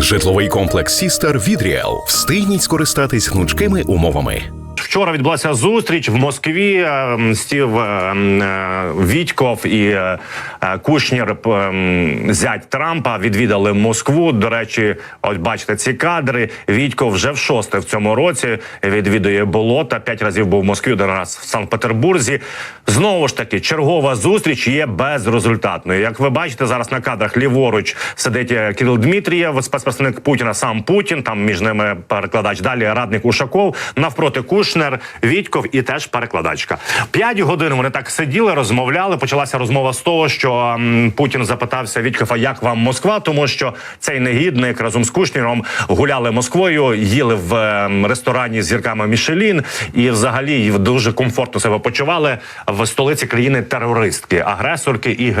Житловий комплекс Сістер від Ріел. Встигніть скористатись гнучкими умовами. Вчора відбулася зустріч в Москві. е, Стів е, е, Вітьков і Кушнір зять Трампа відвідали Москву. До речі, от бачите ці кадри. Вітьков вже в шосте в цьому році відвідує болота. П'ять разів був в Москві, один раз в Санкт-Петербурзі. Знову ж таки, чергова зустріч є безрезультатною. Як ви бачите, зараз на кадрах ліворуч сидить Кирил Дмитрієв, спецпредставник Путіна, сам Путін. Там між ними перекладач. Далі радник Ушаков, навпроти Кушнер, Вітьков і теж перекладачка. П'ять годин вони так сиділи, розмовляли. Почалася розмова з того, що Путін запитався Вітькова, як вам Москва, тому що цей негідник разом з Кушніром гуляли Москвою, їли в ресторані з зірками Мішелін, і взагалі дуже комфортно себе почували в столиці країни терористки, агресорки і.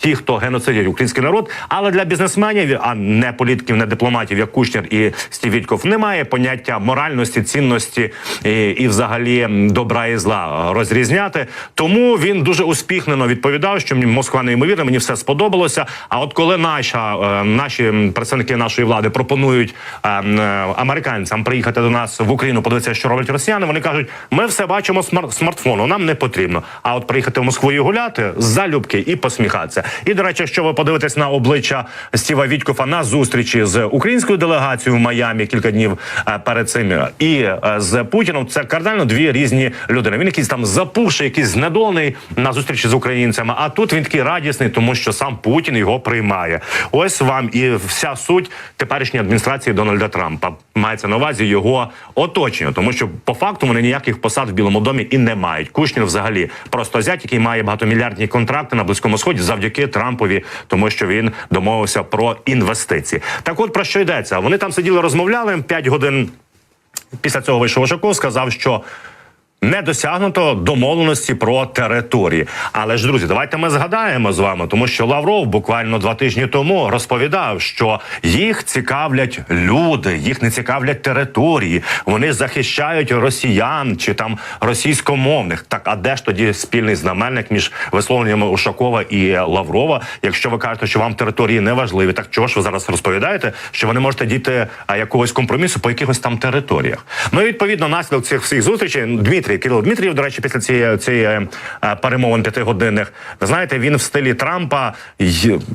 Ті, хто геноцидять український народ, але для бізнесменів, а не політиків, не дипломатів, як Кушнір і Стів немає поняття моральності, цінності і, і взагалі добра і зла розрізняти. Тому він дуже успіхнено відповідав, що Москва неймовірна, мені все сподобалося. А от коли наша е, наші представники нашої влади пропонують е, е, американцям приїхати до нас в Україну, подивитися, що роблять росіяни, вони кажуть: ми все бачимо смар- смартфону, нам не потрібно. А от приїхати в Москву і гуляти залюбки і посміхатися. І до речі, якщо ви подивитесь на обличчя Стіва Вітькофа на зустрічі з українською делегацією в Майамі кілька днів е, перед цим е, і е, з Путіном, це кардинально дві різні людини. Він якийсь там запуший, якийсь знедолений на зустрічі з українцями. А тут він такий радісний, тому що сам Путін його приймає. Ось вам і вся суть теперішньої адміністрації Дональда Трампа. Мається на увазі його оточення, тому що по факту вони ніяких посад в Білому домі і не мають. Кушнір взагалі просто зять, який має багатомільярдні контракти на близькому сході завдяки Трампові, тому що він домовився про інвестиції. Так, от про що йдеться? Вони там сиділи, розмовляли 5 годин. Після цього вийшов Ошаков, сказав, що не досягнуто домовленості про території. Але ж друзі, давайте ми згадаємо з вами, тому що Лавров буквально два тижні тому розповідав, що їх цікавлять люди, їх не цікавлять території. Вони захищають росіян чи там російськомовних. Так, а де ж тоді спільний знаменник між висловленнями Ушакова і Лаврова? Якщо ви кажете, що вам території не важливі, так чого ж ви зараз розповідаєте, що ви не можете дійти а, якогось компромісу по якихось там територіях? Ну і відповідно наслідок цих всіх зустрічей Дмитрій Кирило Дмитрієв, до речі, після цієї цієї е, перемовин п'ятигодинних, знаєте, він в стилі Трампа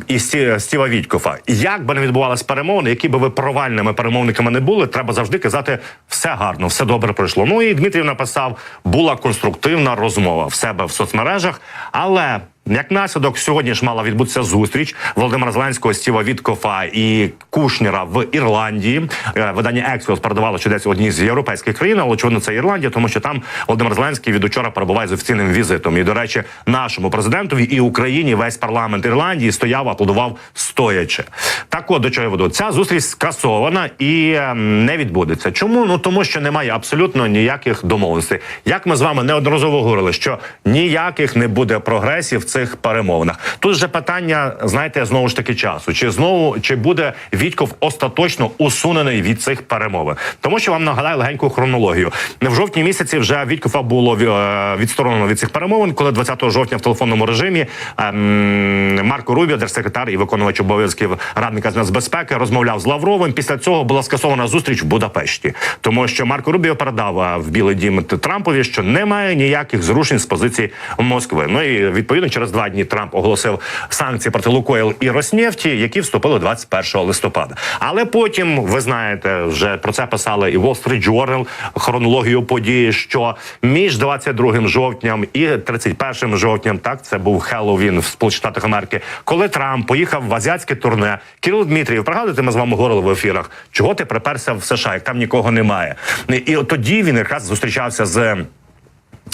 і Стіва Вітькофа. Як би не відбувалися перемовини, які би ви провальними перемовниками не були, треба завжди казати все гарно, все добре пройшло. Ну і Дмитрів написав, була конструктивна розмова в себе в соцмережах, але. Як наслідок, сьогодні ж мала відбутися зустріч Володимира Зеленського, Стіва Віткофа і Кушніра в Ірландії. Е, Видання Ексіос передавало, що десь в одній з європейських країн, але очевидно, це Ірландія, тому що там Володимир Зеленський від учора перебуває з офіційним візитом. І до речі, нашому президентові і Україні весь парламент Ірландії стояв, аплодував стоячи. Так, от до чого я веду. Ця зустріч скасована і ем, не відбудеться. Чому? Ну тому що немає абсолютно ніяких домовленостей. Як ми з вами неодноразово говорили, що ніяких не буде прогресів цих перемовинах. Тут же питання, знаєте, знову ж таки часу. Чи знову чи буде Вітьков остаточно усунений від цих перемовин? Тому що вам нагадаю легеньку хронологію. В жовтні місяці вже Віткофа було е, відсторонено від цих перемовин, коли 20 жовтня в телефонному режимі ем, Марко Рубіо, держсекретар і виконувач обов'язків радника з нацбезпеки, розмовляв з Лавровим. Після цього була скасована зустріч в Будапешті, тому що Марко Рубіо передав е, в Білий Дім Трампові, що немає ніяких зрушень з позиції Москви. Ну і відповідно через два дні Трамп оголосив санкції проти Лукойл і Роснефті, які вступили 21 листопада. Але потім ви знаєте, вже про це писали і Wall Street Journal, хронологію події, що між 22 жовтням і 31 жовтням, так це був Хеллоуін в Сполучених Штатах Америки, коли Трамп поїхав в азіатське турне. Кирил Дмитрієв, пригадуєте, ми з вами говорили в ефірах, чого ти приперся в США, як там нікого немає. І тоді він якраз зустрічався з.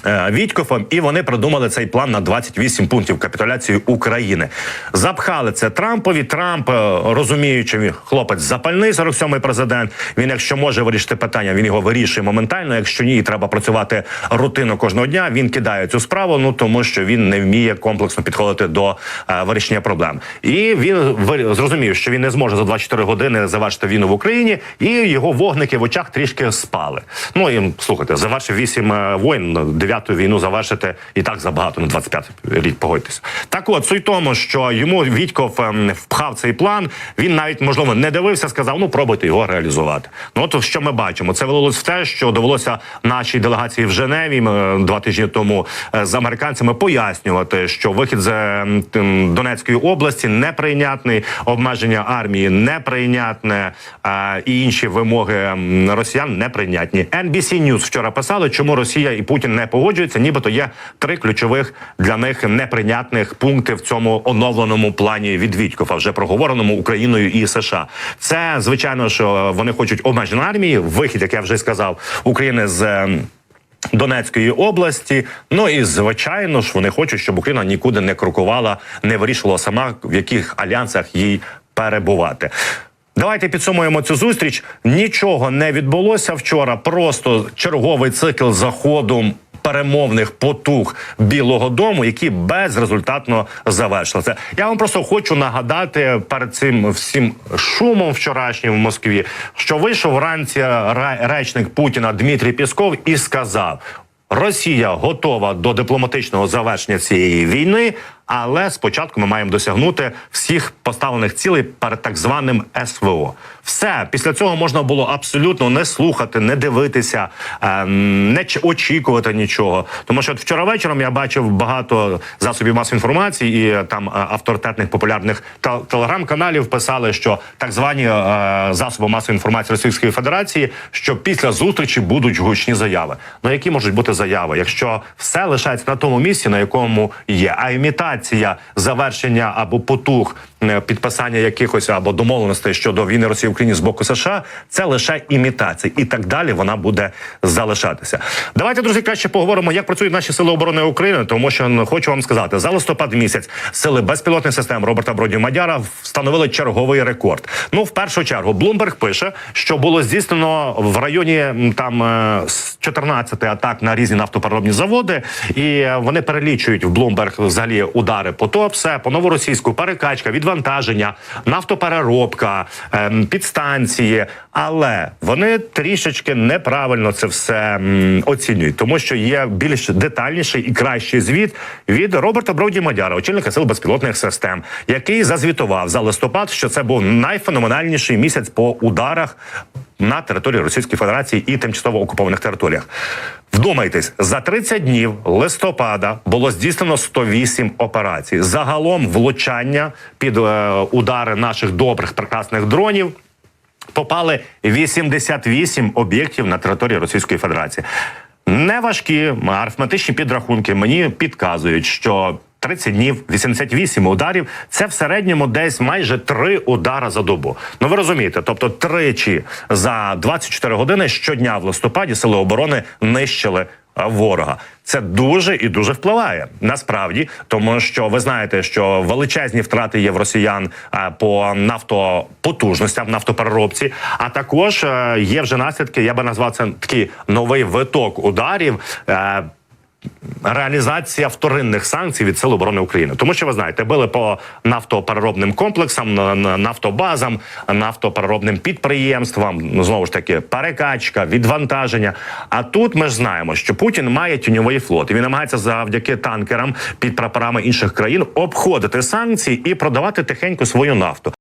Е, Вітькофом, і вони придумали цей план на 28 пунктів капітуляції України. Запхали це Трампові. Трамп, е, розуміючи, хлопець запальний 47-й президент. Він, якщо може вирішити питання, він його вирішує моментально. Якщо ні, треба працювати рутинно кожного дня. Він кидає цю справу. Ну тому що він не вміє комплексно підходити до е, вирішення проблем. І він зрозумів, що він не зможе за 24 години завершити війну в Україні, і його вогники в очах трішки спали. Ну і слухайте, завершив 8 воїн дев'яту війну завершити і так забагато на 25 рік. Погодьтеся. Так, от суть тому, що йому Вітьков ем, впхав цей план. Він навіть можливо не дивився, сказав: ну пробуйте його реалізувати. Ну от що ми бачимо, це вилилось в те, що довелося нашій делегації в Женеві два тижні тому е, з американцями пояснювати, що вихід з е, Донецької області неприйнятний, обмеження армії неприйнятне е, і інші вимоги росіян неприйнятні. NBC News вчора писали, чому Росія і Путін не погоджуються, нібито є три ключових для них неприйнятних пункти в цьому оновленому плані від Вітькова, вже проговореному Україною і США. Це звичайно, що вони хочуть обмеження армії, вихід, як я вже сказав, України з. ем, Донецької області. Ну і звичайно ж, вони хочуть, щоб Україна нікуди не крокувала, не вирішувала сама в яких альянсах їй перебувати. Давайте підсумуємо цю зустріч. Нічого не відбулося вчора. Просто черговий цикл заходу перемовних потуг Білого Дому, які безрезультатно завершилися. Я вам просто хочу нагадати перед цим всім шумом вчорашнім в Москві, що вийшов вранці ре- речник Путіна Дмитрій Пісков і сказав. Росія готова до дипломатичного завершення цієї війни, але спочатку ми маємо досягнути всіх поставлених цілей перед так званим СВО. Все після цього можна було абсолютно не слухати, не дивитися, ем, не очікувати нічого. Тому що от вчора вечором я бачив багато засобів масової інформації і е, там е, авторитетних популярних тел- телеграм-каналів писали, що так звані е, засоби масової інформації Російської Федерації, що після зустрічі будуть гучні заяви. Ну які можуть бути заяви, якщо все лишається на тому місці, на якому є, а імітація завершення або потуг підписання якихось або домовленостей щодо війни Росії в Україні з боку США, це лише імітація, і так далі вона буде залишатися. Давайте, друзі, краще поговоримо, як працюють наші сили оборони України, тому що ну, хочу вам сказати, за листопад місяць сили безпілотних систем Роберта Броді Мадяра встановили черговий рекорд. Ну, в першу чергу, Блумберг пише, що було здійснено в районі там е, 14 атак на різні нафтопереробні заводи, і е, вони перелічують в Блумберг взагалі удари по ТОПСЕ, по новоросійську, перекачка, відвантаження, нафтопереробка, ем, підстанції. Але вони трішечки неправильно це все оцінюють, тому що є більш детальніший і кращий звіт від Роберта Броді Мадяра, очільника сил безпілотних систем, який зазвітував за листопад, що це був найфеноменальніший місяць по ударах на території Російської Федерації і тимчасово окупованих територіях. Вдумайтесь, за 30 днів листопада було здійснено 108 операцій. Загалом влучання під е, удари наших добрих прекрасних дронів попали 88 об'єктів на території Російської Федерації. Неважкі арифметичні підрахунки мені підказують, що 30 днів, 88 ударів це в середньому десь майже 3 удара за добу. Ну ви розумієте, тобто тричі за 24 години щодня в листопаді сили оборони нищили ворога. Це дуже і дуже впливає насправді, тому що ви знаєте, що величезні втрати є в росіян а, по нафтопотужностям, нафтопереробці. А також е, є вже наслідки. Я би назвав це такий новий виток ударів. Реалізація вторинних санкцій від Сил оборони України, тому що ви знаєте, били по нафтопереробним комплексам, на- на- нафтобазам, нафтопереробним підприємствам. Ну знову ж таки, перекачка, відвантаження. А тут ми ж знаємо, що Путін має тіньовий флот. і Він намагається завдяки танкерам під прапорами інших країн обходити санкції і продавати тихенько свою нафту.